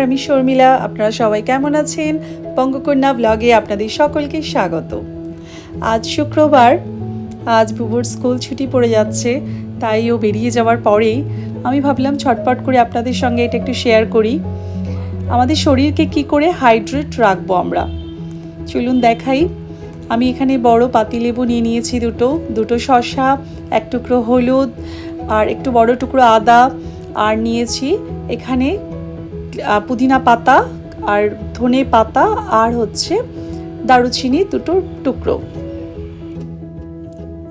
নমস্কার, আমি শর্মিলা। আপনারা সবাই কেমন আছেন? বঙ্গকন্যা ব্লগে আপনাদের সকলকে স্বাগত। আজ শুক্রবার, আজ বুবুর স্কুল ছুটি পড়ে যাচ্ছে, তাই ও বেরিয়ে যাওয়ার পরেই আমি ভাবলাম ছটপট করে আপনাদের সঙ্গে এটা একটু শেয়ার করি। আমাদের শরীরকে কি করে হাইড্রেট রাখব আমরা? চলুন দেখাই। আমি এখানে বড় পাতিলেবু নিয়ে নিয়েছি দুটো। দুটো শসা, এক টুকরো হলুদ আর একটু বড় টুকরো আদা আর নিয়েছি। এখানে পুদিনা পাতা আর ধনে পাতা আর হচ্ছে দারুচিনি দুটো টুকরো।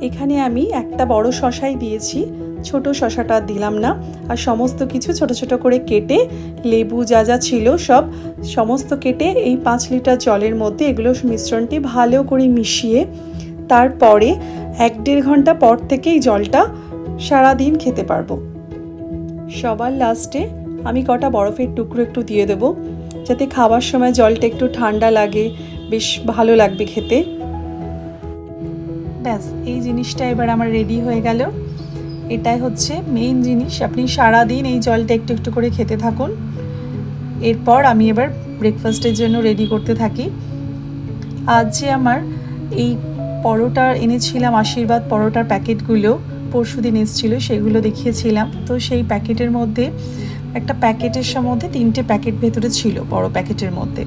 এখানে আমি একটা বড় শশাই দিয়েছি, ছোট শশাটা দিলাম না। আর সমস্ত কিছু ছোট ছোট করে কেটে, লেবু যা যা ছিল সব সমস্ত কেটে এই পাঁচ লিটার জলের মধ্যে এগুলো মিশ্রণটি ভালো করে মিশিয়ে তারপরে এক দেড় ঘণ্টা পর থেকে এই জলটা সারাদিন খেতে পারব। সবার লাস্টে আমি কটা বরফের টুকরো একটু দিয়ে দেবো, যাতে খাওয়ার সময় জলটা একটু ঠান্ডা লাগে, বেশ ভালো লাগবে খেতে। ব্যাস, এই জিনিসটা এবার আমার রেডি হয়ে গেল। এটাই হচ্ছে মেইন জিনিস। আপনি সারা দিন এই জলটা একটু একটু করে খেতে থাকুন। এরপর আমি এবার ব্রেকফাস্টের জন্য রেডি করতে থাকি। আজ যে আমার এই পরোটা এনেছিলাম, আশীর্বাদ পরোটার প্যাকেটগুলো পরশু দিন এসেছিল, সেগুলো দেখিয়েছিলাম। তো সেই প্যাকেটের মধ্যে একটা প্যাকেটের মধ্যে তিনটে প্যাকেট ভেতরে ছিল, বড় প্যাকেটের মধ্যে।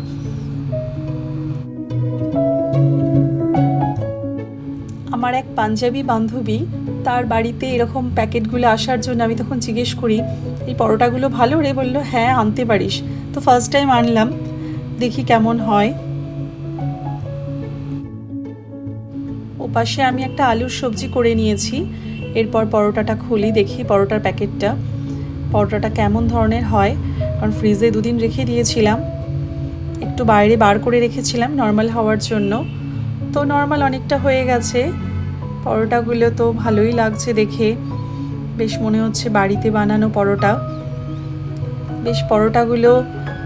আমার এক পাঞ্জাবি বান্ধবী, তার বাড়িতে এরকম প্যাকেটগুলো আসার জন্য আমি তখন জিজ্ঞেস করি, এই পরোটাগুলো ভালো? রে বলল হ্যাঁ আনতে পারিস। তো ফার্স্ট টাইম আনলাম, দেখি কেমন হয়। ওপাশে আমি একটা আলুর সবজি করে নিয়েছি, এরপর পরোটাটা খুলি, দেখি পরোটার প্যাকেটটা। পরোটাটা কেমন ধরনের হয়? কারণ ফ্রিজে দুদিন রেখে দিয়েছিলাম। একটু বাইরে বার করে রেখেছিলাম নর্মাল হওয়ার জন্য। তো নর্মাল অনেকটা হয়ে গেছে। পরোটাগুলো তো ভালোই লাগছে দেখে। বেশ মনে হচ্ছে বাড়িতে বানানো পরোটা। বেশ পরোটাগুলো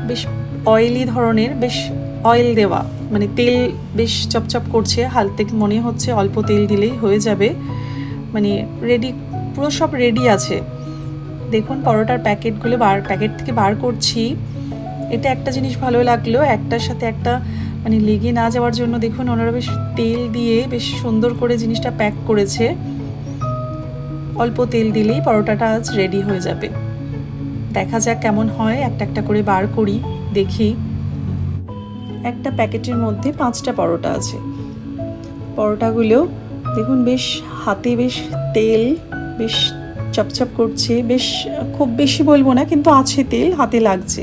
বেশ অয়েলি ধরনের, বেশ অয়েল দেওয়া। মানে তেল বেশ চপচপ করছে। হালতে মনে হচ্ছে অল্প তেল দিলেই হয়ে যাবে। মানে রেডি পুরো সব রেডি আছে। দেখুন পরোটার প্যাকেটগুলো বার, প্যাকেট থেকে বার করছি। এটা একটা জিনিস ভালো লাগল, একটার সাথে একটা মানে লেগে না যাওয়ার জন্য দেখুন ওনারা বেশ তেল দিয়ে বেশ সুন্দর করে জিনিসটা প্যাক করেছে। অল্প তেল দিলেই পরোটাটা আজ রেডি হয়ে যাবে। দেখা যাক কেমন হয়, একটা একটা করে বার করি, দেখি। একটা প্যাকেটের মধ্যে পাঁচটা পরোটা আছে। পরোটাগুলো দেখুন বেশ, হাতে বেশ তেল, বেশ চপচপ করছে, বেশ, খুব বেশি বলব না, কিন্তু আছে তেল, হাতে লাগছে।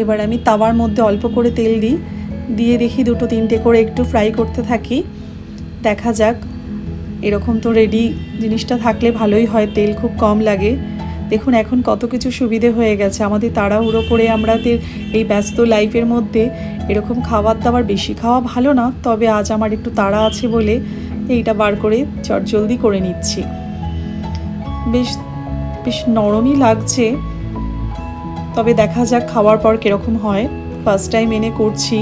এবার আমি তাওয়ার মধ্যে অল্প করে তেল দিই, দিয়ে দেখি দুটো তিনটে করে একটু ফ্রাই করতে থাকি। দেখা যাক, এরকম তো রেডি জিনিসটা থাকলে ভালোই হয়, তেল খুব কম লাগে। দেখুন, এখন কত কিছু সুবিধে হয়ে গেছে। আমাদের তাড়াহুড়ো করে আমাদের এই ব্যস্ত লাইফের মধ্যে এরকম খাবার দাবার বেশি খাওয়া ভালো না, তবে আজ আমার একটু তাড়া আছে বলে এইটা বার করে চটজলদি করে নিচ্ছি। বেশ বেশ নরমই লাগছে। তবে দেখা যাক খাওয়ার পর কীরকম হয়। ফার্স্ট টাইম এনে করছি।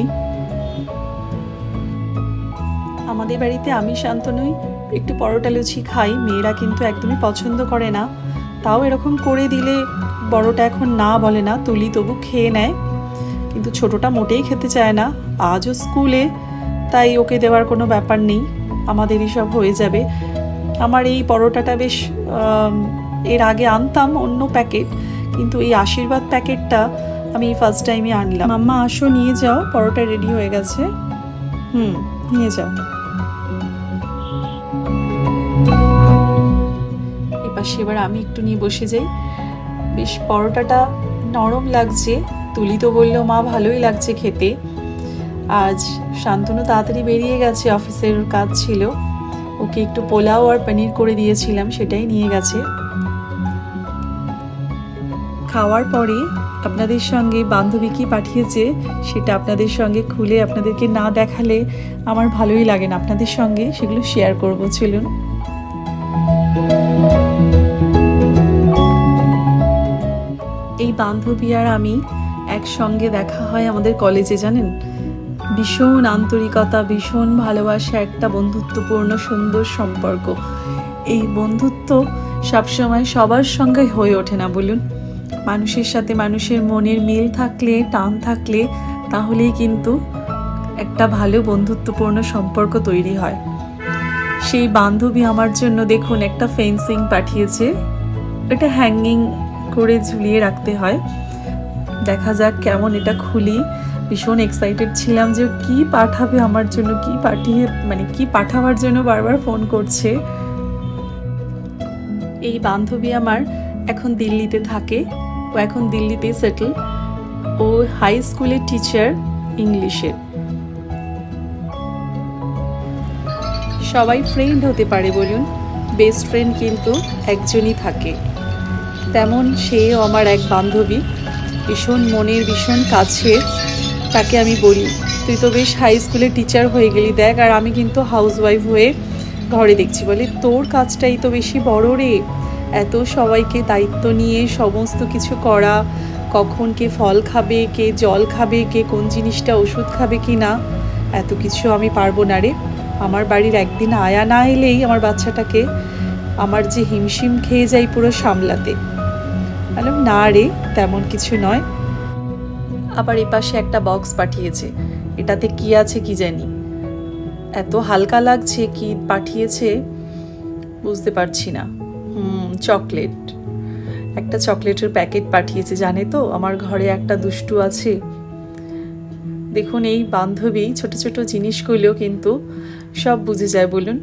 আমাদের বাড়িতে আমি শান্তনুই একটু পরোটা লুচি খাই। মেয়েরা কিন্তু একদমই পছন্দ করে না। তাও এরকম করে দিলে বড়টা এখন না বলে না, তুলি তবু খেয়ে নেয়। কিন্তু ছোটটা মোটেই খেতে চায় না। আজও স্কুলে, তাই ওকে দেওয়ার কোনো ব্যাপার নেই। আমাদেরই সব হয়ে যাবে। আমার এই পরোটাটা বেশ এর আগে আনতাম অন্য প্যাকেট, কিন্তু এই আশীর্বাদ প্যাকেটটা আমি ফার্স্ট টাইমে আনলাম। মাম্মা, আসো, নিয়ে যাও, পরোটা রেডি হয়ে গেছে। হুম, নিয়ে যাও। এবার সেবার আমি একটু নিয়ে বসে যাই। বেশ, পরোটাটা নরম লাগছে। তুলি তো বলল, মা, ভালোই লাগছে খেতে। আজ শান্তনু তাড়াতাড়ি বেরিয়ে গেছে, অফিসের কাজ ছিল। ওকে একটু পোলাও আর পনির করে দিয়েছিলাম, সেটাই নিয়ে গেছে। খাওয়ার পরে আপনাদের সঙ্গে বান্ধবী কি পাঠিয়েছে, সেটা আপনাদের সঙ্গে খুলে আপনাদেরকে না দেখালে আমার ভালোই লাগে না। আপনাদের সঙ্গে সেগুলো শেয়ার করব, চলুন। এই বান্ধবী আর আমি একসঙ্গে দেখা হয় আমাদের কলেজে জানেন? ভীষণ আন্তরিকতা, ভীষণ ভালোবাসা, একটা বন্ধুত্বপূর্ণ, সুন্দর সম্পর্ক। এই বন্ধুত্ব সবসময় সবার সঙ্গে হয়ে ওঠে না, বলুন। মানুষের সাথে মানুষের মনের মিল থাকলে, টান থাকলে, তাহলেই কিন্তু একটা ভালো বন্ধুত্বপূর্ণ সম্পর্ক তৈরি হয়। সেই বান্ধবী আমার জন্য দেখুন, একটা ফেন্সিং পাঠিয়েছে। এটা হ্যাঙ্গিং করে ঝুলিয়ে রাখতে হয়। দেখা যাক কেমন এটা খুলি। ভীষণ এক্সাইটেড ছিলাম যে কি পাঠাবে আমার জন্য, কি পাঠিয়ে মানে কি পাঠাবার জন্য বারবার ফোন করছে। এই বান্ধবী আমার এখন দিল্লিতে থাকে, ও এখন দিল্লিতে সেটেল ও হাই স্কুলের টিচার ইংলিশের সবাই ফ্রেন্ড হতে পারে বলুন বেস্ট ফ্রেন্ড কিন্তু একজনই থাকে। তেমন সেও আমার এক বান্ধবী, ভীষণ মনের ভীষণ কাছের। তাকে আমি বলি, তুই তো বেশ হাই স্কুলের টিচার হয়ে গেলি, দেখ, আর আমি কিন্তু হাউস ওয়াইফ হয়ে ঘরে দেখছি। বলে, তোর কাজটাই তো বেশি বড় রে। এত সবাইকে দায়িত্ব নিয়ে সমস্ত কিছু করা, কখন কে ফল খাবে, কে জল খাবে, কে কোন জিনিসটা ওষুধ খাবে কি না, এত কিছু আমি পারব না রে। আমার বাড়ির একদিন আয়া না এলেই আমার বাচ্চাটাকে আমার যে হিমশিম খেয়ে যাই পুরো সামলাতে। বললাম না রে, তেমন কিছু নয়। আবার এপাশে একটা বক্স পাঠিয়েছে। এটাতে কি আছে কি জানি। এত হালকা লাগছে কি পাঠিয়েছে, বুঝতে পারছি না। হুম চকলেট একটা চকলেটের প্যাকেট পাঠিয়েছে, জানে তো? আমার ঘরে একটা দুষ্টু আছে। দেখুন, এই বান্ধবী ছোট ছোট জিনিসগুলো কিন্তু সব বুঝে যায়, বলুন।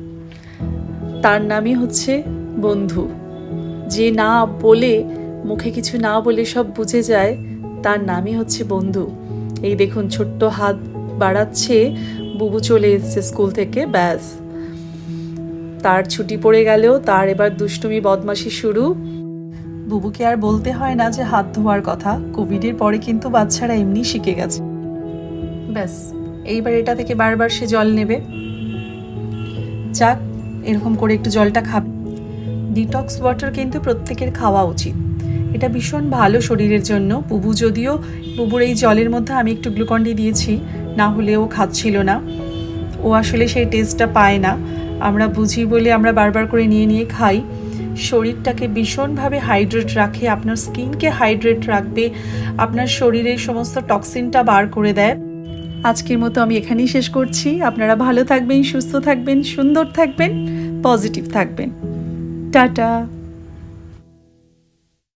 তার নামই হচ্ছে বন্ধু। যে না বলে, মুখে কিছু না বলে সব বুঝে যায় তার নামই হচ্ছে বন্ধু। এই দেখুন, ছোট্ট হাত বাড়াচ্ছে, বুবু চলে এসছে স্কুল থেকে, ব্যাস। তার ছুটি পড়ে গেলেও তার এবার দুষ্টুমি, বদমাশি শুরু। বুবুকে আর বলতে হয় না যে হাত ধোয়ার কথা। কোভিডের পরে কিন্তু বাচ্চারা এমনি শিখে গেছে। ব্যাস, এইবার এটা থেকে বারবার সে জল নেবে। যাক, এরকম করে একটু জলটা খাবে ডিটক্স ওয়াটার কিন্তু প্রত্যেকের খাওয়া উচিত। এটা ভীষণ ভালো শরীরের জন্য। বুবু যদিও বুবুর এই জলের মধ্যে আমি একটু গ্লুকন্ডি দিয়েছি, না হলে ও খাচ্ছিল না। ও আসলে সেই টেস্টটা পায় না। আমরা বুঝি বলে আমরা বারবার করে নিয়ে নিয়ে খাই। শরীরটাকে ভীষণভাবে হাইড্রেট রাখে, আপনার স্কিনকে হাইড্রেট রাখবে, আপনার শরীরের সমস্ত টক্সিনটা বার করে দেয়। আজকের মতো আমি এখানেই শেষ করছি। আপনারা ভালো থাকবেন, সুস্থ থাকবেন, সুন্দর থাকবেন পজিটিভ থাকবেন। টাটা!